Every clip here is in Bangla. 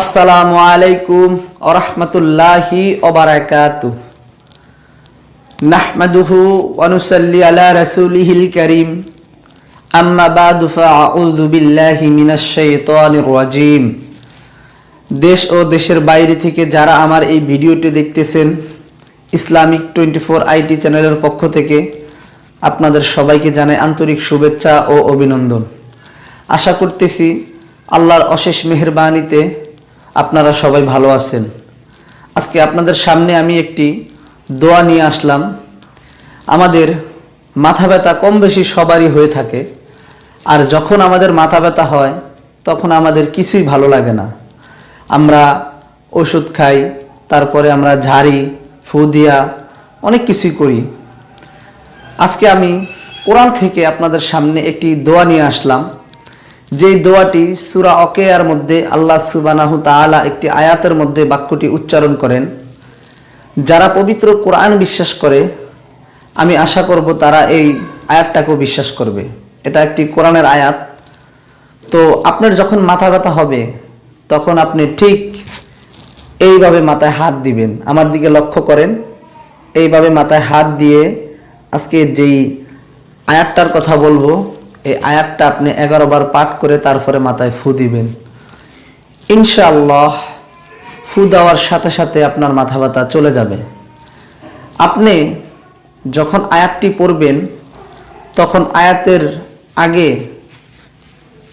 আসসালামু আলাইকুম ওরহমতুল্লাহি ওবারাকাতু নাহমাদুহু ওয়ানুসাল্লি আলা রাসূলিহিল কারীম। দেশ ও দেশের বাইরে থেকে যারা আমার এই ভিডিওটি দেখতেছেন, ইসলামিক টোয়েন্টি ফোর আইটি চ্যানেলের পক্ষ থেকে আপনাদের সবাইকে জানাই আন্তরিক শুভেচ্ছা ও অভিনন্দন। আশা করতেছি আল্লাহর অশেষ মেহেরবানিতে আপনারা সবাই ভালো আছেন। আজকে আপনাদের সামনে আমি একটি দোয়া নিয়ে আসলাম। আমাদের মাথা ব্যথা কম বেশি সবারই হয়ে থাকে। আর যখন আমাদের মাথা ব্যথা হয়, তখন আমাদের কিছুই ভালো লাগে না। আমরা ওষুধ খাই, তারপরে আমরা ঝাড়ি, ফু দিয়া অনেক কিছুই করি। আজকে আমি কোরআন থেকে আপনাদের সামনে একটি দোয়া নিয়ে আসলাম। যেই দোয়াটি সুরা অকেয়ার মধ্যে আল্লাহ সুবানাহু তাআলা একটি আয়াতের মধ্যে বাক্যটি উচ্চারণ করেন, যারা পবিত্র কোরআন বিশ্বাস করে, আমি আশা করব তারা এই আয়াতটাকেও বিশ্বাস করবে। এটা একটি কোরআনের আয়াত। তো আপনার যখন মাথা ব্যথা হবে, তখন আপনি ঠিক এইভাবে মাথায় হাত দিবেন। আমার দিকে লক্ষ্য করেন, এইভাবে মাথায় হাত দিয়ে আজকে যেই আয়াতটার কথা বলব এই আয়াতটা আপনি এগারো বার পাঠ করে তারপরে মাথায় ফু দিবেন। ইনশাআল্লাহ ফু দেওয়ার সাথে সাথে আপনার মাথা ব্যথা চলে যাবে। আপনি যখন আয়াতটি পড়বেন, তখন আয়াতের আগে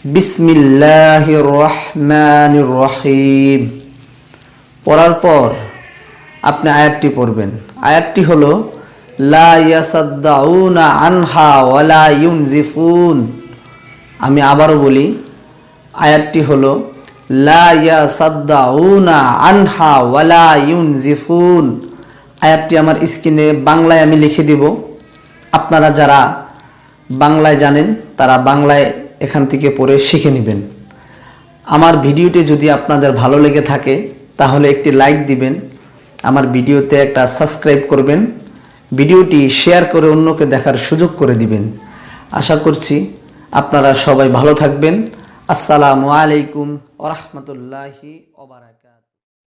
বিসমিল্লাহ রহমান রহিম পড়ার পর আপনি আয়াতটি পড়বেন। আয়াতটি হলো আমি আবারও বলি, আয়াতটি হলো, লা আয়াতটি আমার স্ক্রিনে বাংলায় আমি লিখে দিব। আপনারা যারা বাংলায় জানেন, তারা বাংলায় এখান থেকে পড়ে শিখে নেবেন। আমার ভিডিওটি যদি আপনাদের ভালো লেগে থাকে, তাহলে একটি লাইক দিবেন। আমার ভিডিওতে একটা সাবস্ক্রাইব করবেন। ভিডিওটি শেয়ার করে অন্যকে দেখার সুযোগ করে দিবেন। আশা করছি আপনারা সবাই ভালো থাকবেন। আসসালামু আলাইকুম ওরহমতুল্লাহি ওবারাক